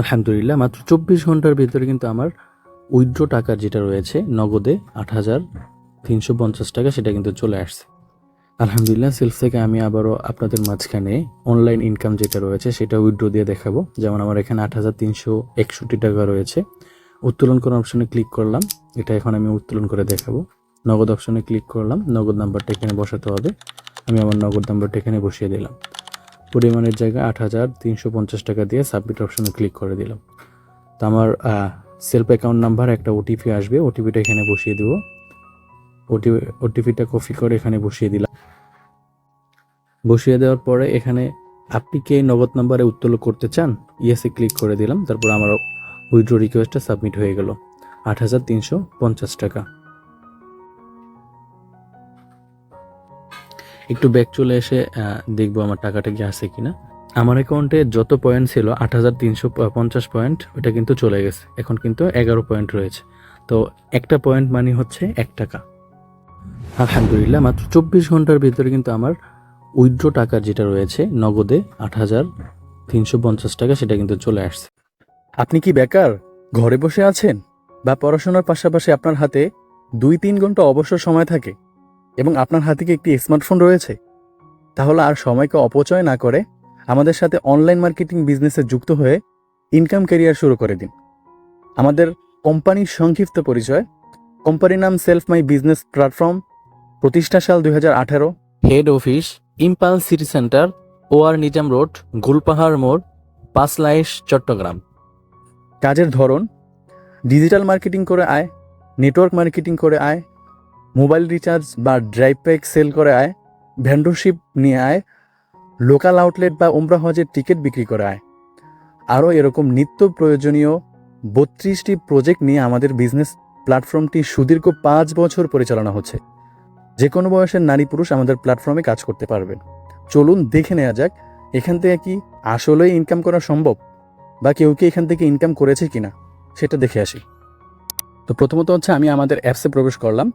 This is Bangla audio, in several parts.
আলহামদুলিল্লাহ, মাত্র চব্বিশ ঘণ্টার ভিতরে কিন্তু আমার উইথড্র টাকার যেটা রয়েছে, নগদে আট হাজার তিনশো পঞ্চাশ টাকা সেটা কিন্তু চলে আসছে। আলহামদুলিল্লাহ সেলফ থেকে আমি আবারও আপনাদের মাঝখানে অনলাইন ইনকাম যেটা রয়েছে সেটা উইথড্র দিয়ে দেখাবো। যেমন আমার এখানে আট হাজার তিনশো একষট্টি টাকা রয়েছে। উত্তোলন করার অপশনে ক্লিক করলাম, এটা এখন আমি উত্তোলন করে দেখাবো। নগদ অপশনে ক্লিক করলাম, নগদ নাম্বারটা এখানে বসাতে হবে। আমি আমার নগদ নাম্বারটা এখানে বসিয়ে দিলাম। পরিমাণের জায়গায় আট হাজার তিনশো পঞ্চাশ টাকা দিয়ে সাবমিট অপশনে ক্লিক করে দিলাম। তো আমার সেলফ অ্যাকাউন্ট নাম্বার একটা ওটিপি আসবে ওটিপিটা এখানে বসিয়ে দেবো। ওটিপি ওটিপিটা কপি করে এখানে বসিয়ে দিলাম। বসিয়ে দেওয়ার পরে এখানে আপনি কে নগদ নাম্বারে উত্তোলন করতে চান ইয়েসে ক্লিক করে দিলাম। তারপর আমার উইড্রো রিকোয়েস্টটা সাবমিট হয়ে গেল। আট হাজার তিনশো পঞ্চাশ টাকা। একটু ব্যাক চলে এসে দেখব আমার টাকাটা কি আছে কিনা। আমার অ্যাকাউন্টে যত পয়েন্ট ছিল, আট হাজার তিনশো পঞ্চাশ পয়েন্ট ওটা কিন্তু চলে গেছে। এখন কিন্তু এগারো পয়েন্ট রয়েছে। তো একটা পয়েন্ট মানে হচ্ছে এক টাকা। আলহামদুলিল্লাহ, মাত্র চব্বিশ ঘণ্টার ভিতরে কিন্তু আমার উইথড্র টাকার যেটা রয়েছে, নগদে আট হাজার তিনশো পঞ্চাশ টাকা, সেটা কিন্তু চলে আসছে। আপনি কি বেকার? ঘরে বসে আছেন? বা পড়াশোনার পাশাপাশি আপনার হাতে দুই তিন ঘণ্টা অবসর সময় থাকে? এবং আপনার হাতে কি একটি স্মার্টফোন রয়েছে? তাহলে আর সময়কে অপচয় না করে আমাদের সাথে অনলাইন মার্কেটিং বিজনেসে যুক্ত হয়ে ইনকাম ক্যারিয়ার শুরু করে দিন। আমাদের কোম্পানির সংক্ষিপ্ত পরিচয়। কোম্পানির নাম সেলফ মাই বিজনেস প্ল্যাটফর্ম। প্রতিষ্ঠা সাল দু হাজার আঠারো। হেড অফিস ইম্পাল সিটি সেন্টার ওয়ার নিজাম রোড গুলপাহাড় মোড় পাঁচলাইশ চট্টগ্রাম। কাজের ধরন। ডিজিটাল মার্কেটিং করে আয় নেটওয়ার্ক মার্কেটিং করে আয় মোবাইল রিচার্জ বা ড্রাইভ প্যাক সেল করে আয়, ভেন্ডরশিপ নিয়ে আয়, লোকাল আউটলেট বা উমরা হজের টিকিট বিক্রি করে আয়। আরও এরকম নিত্য প্রয়োজনীয় বত্রিশটি প্রজেক্ট নিয়ে আমাদের বিজনেস প্ল্যাটফর্মটি সুদীর্ঘ পাঁচ বছর পরিচালনা হচ্ছে। যে কোনো বয়সের নারী পুরুষ আমাদের প্ল্যাটফর্মে কাজ করতে পারবেন। চলুন দেখে নেওয়া যাক, এখান থেকে কি আসলেই ইনকাম করা সম্ভব? বা কেউ কি এখান থেকে ইনকাম করেছে কিনা? সেটা দেখে আসি। তো প্রথমত হচ্ছে আমি আমাদের অ্যাপসে প্রবেশ করলাম।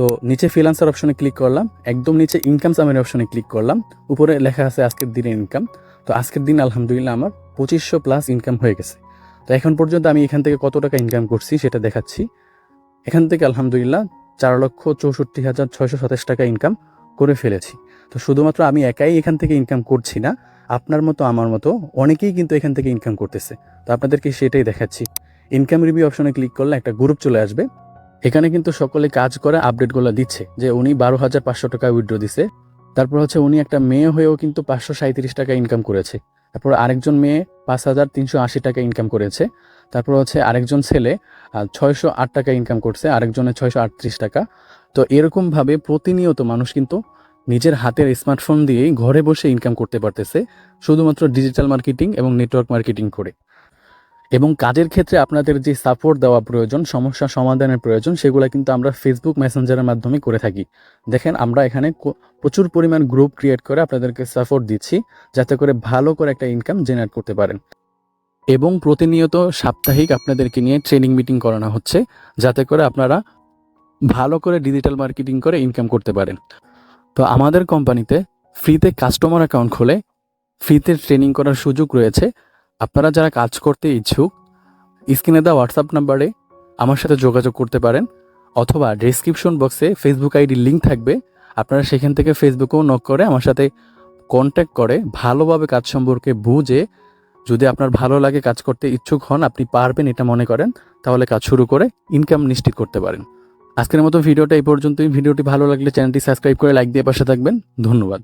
তো নিচে ফ্রিলান্সার অপশনে ক্লিক করলাম, একদম নিচে ইনকাম সামের অপশনে ক্লিক করলাম, উপরে লেখা আছে আজকের দিনের ইনকাম তো আজকের দিন আলহামদুলিল্লাহ আমার পঁচিশশো প্লাস ইনকাম হয়ে গেছে। তো এখন পর্যন্ত আমি এখান থেকে কত টাকা ইনকাম করছি সেটা দেখাচ্ছি। এখান থেকে আলহামদুলিল্লাহ চার লক্ষ চৌষট্টি হাজার ছয়শো সাতাশ টাকা ইনকাম করে ফেলেছি। তো শুধুমাত্র আমি একাই এখান থেকে ইনকাম করছি না, আপনার মতো, আমার মতো অনেকেই কিন্তু এখান থেকে ইনকাম করতেছে। তো আপনাদেরকে সেটাই দেখাচ্ছি। ইনকাম রিভিউ অপশনে ক্লিক করলে একটা গ্রুপ চলে আসবে। এখানে কিন্তু সকলে কাজ করে আপডেটগুলো দিচ্ছে, যে উনি বারো হাজার পাঁচশো টাকা উইড্রো দিছে। তারপর হচ্ছে উনি একটা মেয়ে হয়েও কিন্তু পাঁচশো সাঁত্রিশ টাকা ইনকাম করেছে। তারপর আরেকজন মেয়ে পাঁচ হাজার তিনশো আশি টাকা ইনকাম করেছে। তারপর হচ্ছে আরেকজন ছেলে ছয়শো আট টাকা ইনকাম করছে, আরেকজনের ছয়শো আটত্রিশ টাকা। তো এরকমভাবে প্রতিনিয়ত মানুষ কিন্তু নিজের হাতের স্মার্টফোন দিয়েই ঘরে বসে ইনকাম করতে পারতেছে, শুধুমাত্র ডিজিটাল মার্কেটিং এবং নেটওয়ার্ক মার্কেটিং করে। এবং কাজের ক্ষেত্রে আপনাদের যে সাপোর্ট দেওয়া প্রয়োজন, সমস্যা সমাধানের প্রয়োজন, সেগুলো কিন্তু আমরা ফেসবুক মেসেঞ্জারের মাধ্যমে করে থাকি। দেখেন, আমরা এখানে প্রচুর পরিমাণ গ্রুপ ক্রিয়েট করে আপনাদেরকে সাপোর্ট দিচ্ছি, যাতে করে ভালো করে একটা ইনকাম জেনারেট করতে পারেন। এবং প্রতিনিয়ত সাপ্তাহিক আপনাদেরকে নিয়ে ট্রেনিং মিটিং করানো হচ্ছে, যাতে করে আপনারা ভালো করে ডিজিটাল মার্কেটিং করে ইনকাম করতে পারেন। তো আমাদের কোম্পানিতে ফ্রিতে কাস্টমার অ্যাকাউন্ট খোলে ফ্রিতে ট্রেনিং করার সুযোগ রয়েছে। আপনারা যারা কাজ করতে ইচ্ছুক, স্ক্রিনে দেওয়া হোয়াটসঅ্যাপ নাম্বারে আমার সাথে যোগাযোগ করতে পারেন অথবা ডিসক্রিপশন বক্সে ফেসবুক আইডি লিঙ্ক থাকবে। আপনারা সেখান থেকে ফেসবুকেও নক করে আমার সাথে কন্ট্যাক্ট করে, ভালোভাবে কাজ সম্পর্কে বুঝে যদি আপনার ভালো লাগে কাজ করতে ইচ্ছুক হন, আপনি পারবেন এটা মনে করেন, তাহলে কাজ শুরু করে ইনকাম নিশ্চিত করতে পারেন। আজকের মতো ভিডিওটা এই পর্যন্তই। ভিডিওটি ভালো লাগলে চ্যানেলটি সাবস্ক্রাইব করে লাইক দিয়ে পাশে থাকবেন। ধন্যবাদ।